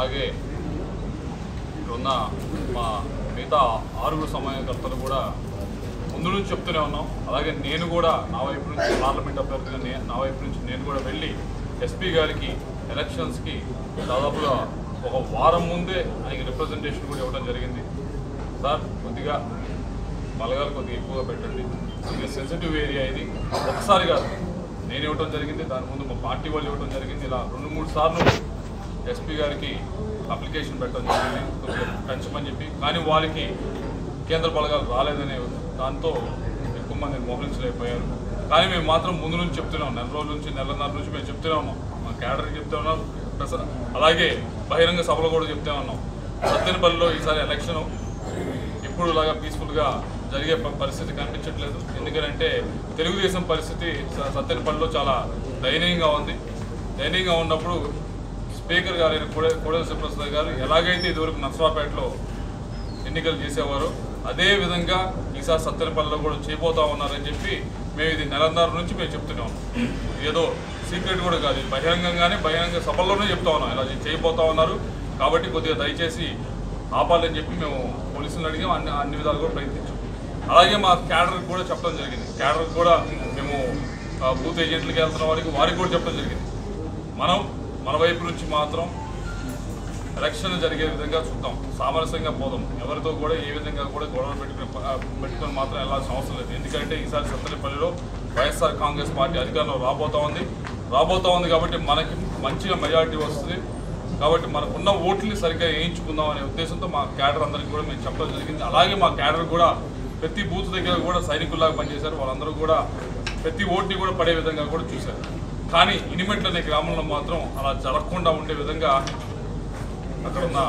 అలాగే ఉన్న మా మిగతా ఆరుగురు సమయకర్తలు కూడా ముందు నుంచి చెప్తూనే ఉన్నాం. అలాగే నేను కూడా నా వైపు నుంచి పార్లమెంట్ అభ్యర్థిగా నా వైపు నుంచి నేను కూడా వెళ్ళి ఎస్పీ గారికి ఎలక్షన్స్కి దాదాపుగా ఒక వారం ముందే ఆయనకి రిప్రజెంటేషన్ కూడా ఇవ్వడం జరిగింది. సార్ కొద్దిగా బలగాలు కొద్దిగా ఎక్కువగా పెట్టండి. కొద్దిగా సెన్సిటివ్ ఏరియా ఇది. ఒకసారి కాదు నేను ఇవ్వడం జరిగింది దాని ముందు మా పార్టీ వాళ్ళు ఇవ్వడం జరిగింది. ఇలా రెండు మూడు సార్లు ఎస్పీ గారికి అప్లికేషన్ పెట్టడం జరిగింది. కొద్దిగా పెంచమని చెప్పి. కానీ వాళ్ళకి కేంద్ర బలగాలు రాలేదనే దాంతో ఎక్కువ మంది మోహరించలేకపోయారు. కానీ మేము మాత్రం ముందు నుంచి చెప్తున్నాం. నెల రోజుల నుంచి నెలన్నర నుంచి మేము చెప్తున్నాము మా క్యాడర్కి చెప్తే ఉన్నాం. అలాగే బహిరంగ సభలో కూడా చెప్తే ఉన్నాం. సత్తెనపల్లిలో ఈసారి ఎలక్షన్ ఇప్పుడు లాగా పీస్ఫుల్గా జరిగే పరిస్థితి కనిపించట్లేదు. ఎందుకంటే తెలుగుదేశం పరిస్థితి స- సత్తెనపల్లిలో చాలా దయనీయంగా ఉంది. దయనీయంగా ఉన్నప్పుడు స్పీకర్ గారైన కోడే కోడెల శివప్రసాద్ గారు ఎలాగైతే ఇదివరకు నర్సరాపేటలో ఎన్నికలు చేసేవారు అదే విధంగా ఈసారి సత్తెనపల్లిలో కూడా చేయబోతా ఉన్నారని చెప్పి మేము ఇది నెలన్నర నుంచి మేము చెప్తున్నాం ఏదో సీక్రెట్ కూడా కాదు ఇది బహిరంగంగానే బహిరంగ సభల్లోనే చెప్తా ఉన్నాం. ఇలా చేయబోతా ఉన్నారు. కాబట్టి కొద్దిగా దయచేసి ఆపాలని చెప్పి మేము పోలీసులను అడిగాం. అన్ని అన్ని విధాలు కూడా ప్రయత్నించాం. అలాగే మా క్యాడర్కి కూడా చెప్పడం జరిగింది. క్యాడర్కి కూడా మేము బూత్ ఏజెంట్లకి వెళ్తున్న వారికి వారికి కూడా చెప్పడం జరిగింది. మనం మన వైపు నుంచి మాత్రం ఎలక్షన్ జరిగే విధంగా చూద్దాం. సామరస్యంగా పోదాం. ఎవరితో కూడా ఏ విధంగా కూడా గొడవ పెట్టుకుని పెట్టుకుని మాత్రం వెళ్ళాల్సిన అవసరం లేదు. ఎందుకంటే ఈసారి సత్తెనపల్లిలో వైఎస్ఆర్ కాంగ్రెస్ పార్టీ అధికారంలో రాబోతా ఉంది. రాబోతా ఉంది కాబట్టి మనకి మంచిగా మెజారిటీ వస్తుంది. కాబట్టి మనకున్న ఓట్లని సరిగ్గా వేయించుకుందాం అనే ఉద్దేశంతో మా క్యాడర్ అందరికీ కూడా మేము చెప్పడం జరిగింది. అలాగే మా క్యాడర్ కూడా ప్రతి బూత్ దగ్గర కూడా సైనికుల్లాగా పనిచేశారు. వాళ్ళందరూ కూడా ప్రతి ఓటుని కూడా పడే విధంగా కూడా చూశారు. కానీ ఇనిమెట్ల అనే గ్రామంలో మాత్రం అలా జరగకుండా ఉండే విధంగా అక్కడ ఉన్న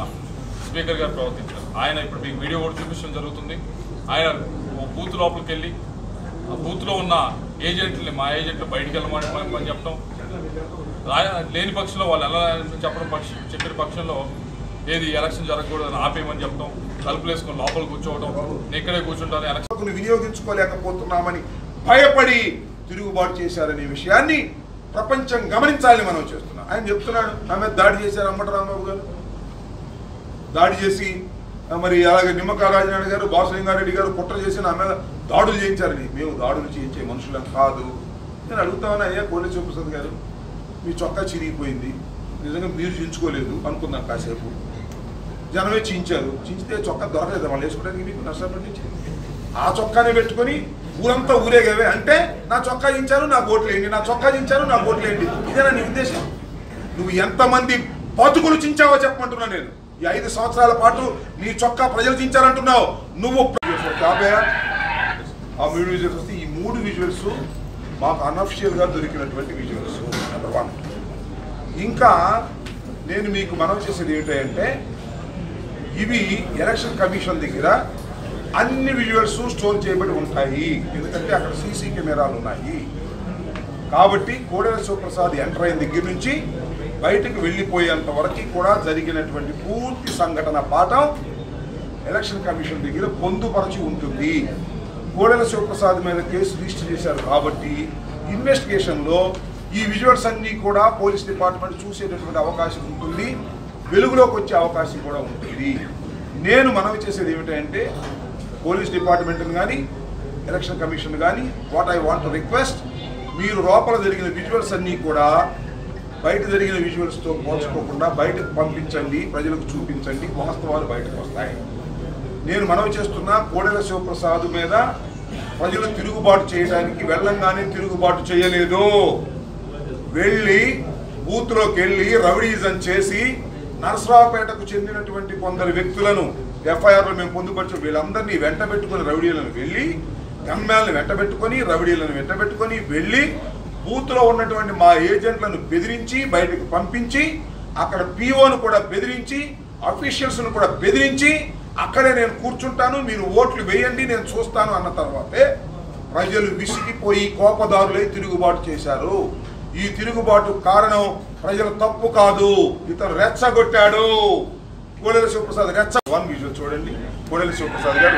స్పీకర్ గారు ప్రవర్తించారు. ఆయన ఇప్పుడు మీకు వీడియో కూడా చూపించడం జరుగుతుంది. ఆయన ఓ బూత్ లోపలికి వెళ్ళి ఆ బూత్లో ఉన్న ఏజెంట్ని మా ఏజెంట్లు బయటికి వెళ్ళమని మనం చెప్పడం లేని పక్షంలో వాళ్ళు ఎలా చెప్పడం పక్ష చెప్పిన పక్షంలో ఏది ఎలక్షన్ జరగకూడదని ఆపేయమని చెప్పడం తలుపులు వేసుకొని లోపల కూర్చోవడం నేను ఇక్కడే కూర్చుంటాను ఎలక్షన్ వినియోగించుకోలేకపోతున్నామని భయపడి తిరుగుబాటు చేశారనే విషయాన్ని ప్రపంచం గమనించాలని మనం చేస్తున్నాం. ఆయన చెప్తున్నాడు నా మీద దాడి చేశారు అమ్మట రాంబాబు గారు. దాడి చేసి మరి అలాగే నిమ్మకాయ రాజనాయుడు గారు బాసలింగారెడ్డి గారు కుట్ర చేసి నా మీద దాడులు చేయించారని. మేము దాడులు చేయించే మనుషులం కాదు. నేను అడుగుతామని అయ్యా కోళ్ళ శివప్రసాద్ గారు మీ చొక్కా చిరిగిపోయింది నిజంగా మీరు చించుకోలేదు అనుకుందాం కాసేపు. జనమే చించారు. చించితే చొక్కా దొరకలేదు? వాళ్ళు వేసుకోవడానికి మీకు నష్టపడి ఆ చొక్కానే పెట్టుకొని ఊరంతా ఊరేగవే. అంటే నా చొక్కా దించారు నా ఓట్లేండి నా చొక్కా దించారు నా ఓట్లేండి ఇదేనా నీ ఉద్దేశం? నువ్వు ఎంతమంది బతుకులు చించావో చెప్పమంటున్నా నేను. ఈ ఐదు సంవత్సరాల పాటు నీ చొక్కా ప్రజలు చించారంటున్నావు. నువ్వు ఆ మూడు విజువల్స్ వస్తే ఈ మూడు విజువల్స్ మాకు అన్అఫిషియల్గా దొరికినటువంటి విజువల్స్ నెంబర్ వన్ ఇంకా నేను మీకు మనం చేసేది ఏంటంటే ఇవి ఎలక్షన్ కమిషన్ దగ్గర అన్ని విజువల్స్ స్టోర్ చేయబడి ఉంటాయి. ఎందుకంటే అక్కడ సీసీ కెమెరాలు ఉన్నాయి. కాబట్టి కోడెల శివప్రసాద్ ఎంటర్ అయిన దగ్గర నుంచి బయటకు వెళ్ళిపోయేంత వరకు కూడా జరిగినటువంటి పూర్తి సంఘటన పాఠం ఎలక్షన్ కమిషన్ దగ్గర పొందుపరచి ఉంటుంది. కోడెల శివప్రసాద్ మీద కేసు రిజిస్టర్ చేశారు కాబట్టి ఇన్వెస్టిగేషన్లో ఈ విజువల్స్ అన్నీ కూడా పోలీస్ డిపార్ట్మెంట్ చూసేటటువంటి అవకాశం ఉంటుంది. వెలుగులోకి వచ్చే అవకాశం కూడా ఉంటుంది. నేను మనవి చేసేది ఏమిటంటే పోలీస్ డిపార్ట్మెంట్ని కానీ ఎలక్షన్ కమిషన్ కానీ వాట్ ఐ వాంట్ రిక్వెస్ట్ మీరు లోపల జరిగిన విజువల్స్ అన్నీ కూడా బయట జరిగిన విజువల్స్తో పోల్చుకోకుండా బయటకు పంపించండి ప్రజలకు చూపించండి వాస్తవాలు బయటకు వస్తాయి. నేను మనవి చేస్తున్న కోడెల శివప్రసాద్ మీద ప్రజలు తిరుగుబాటు చేయడానికి వెళ్ళంగానే తిరుగుబాటు చేయలేదు. వెళ్ళి బూత్లోకి వెళ్ళి రౌడీజం చేసి నరసరావుపేటకు చెందినటువంటి కొందరు వ్యక్తులను ఎఫ్ఐఆర్లో మేము పొందుపరచు వీళ్ళందరినీ వెంట పెట్టుకుని రౌడీలను వెళ్ళి గన్మ్యాన్లను వెంట పెట్టుకొని రౌడీలను వెంట పెట్టుకొని వెళ్ళి బూత్లో ఉన్నటువంటి మా ఏజెంట్లను బెదిరించి బయటకు పంపించి అక్కడ పిఓను కూడా బెదిరించి అఫీషియల్స్ను కూడా బెదిరించి అక్కడే నేను కూర్చుంటాను మీరు ఓట్లు వేయండి నేను చూస్తాను అన్న తర్వాతే ప్రజలు విసిగిపోయి కోపదారులై తిరుగుబాటు చేశారు. ఈ తిరుగుబాటు కారణం ప్రజల తప్పు కాదు. ఇతను రెచ్చగొట్టాడు. కోడెల శివప్రసాద్ గారు వన్ విజువల్ చూడండి. కోడెల శివప్రసాద్ గారు.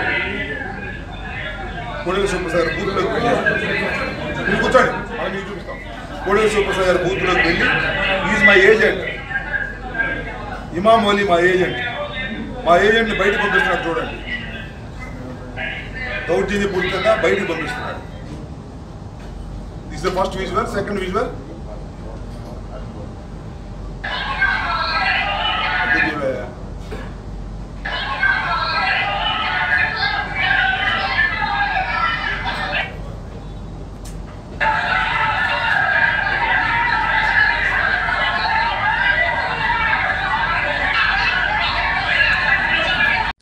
కోడెల శివప్రసాద్ గారు బూత్లోకి వెళ్ళి మీరు కూర్చోండి. మనం మీకు చూపిస్తాం. కోడెల శివప్రసాద్ గారు బూత్లోకి వెళ్ళి is my agent Imam Ali మా ఏజెంట్. మా ఏజెంట్ని బయట పంపిస్తున్నారు చూడండి. దౌర్జన్యపూరితంగా బయటకు పంపిస్తున్నారు. This the first visual second visual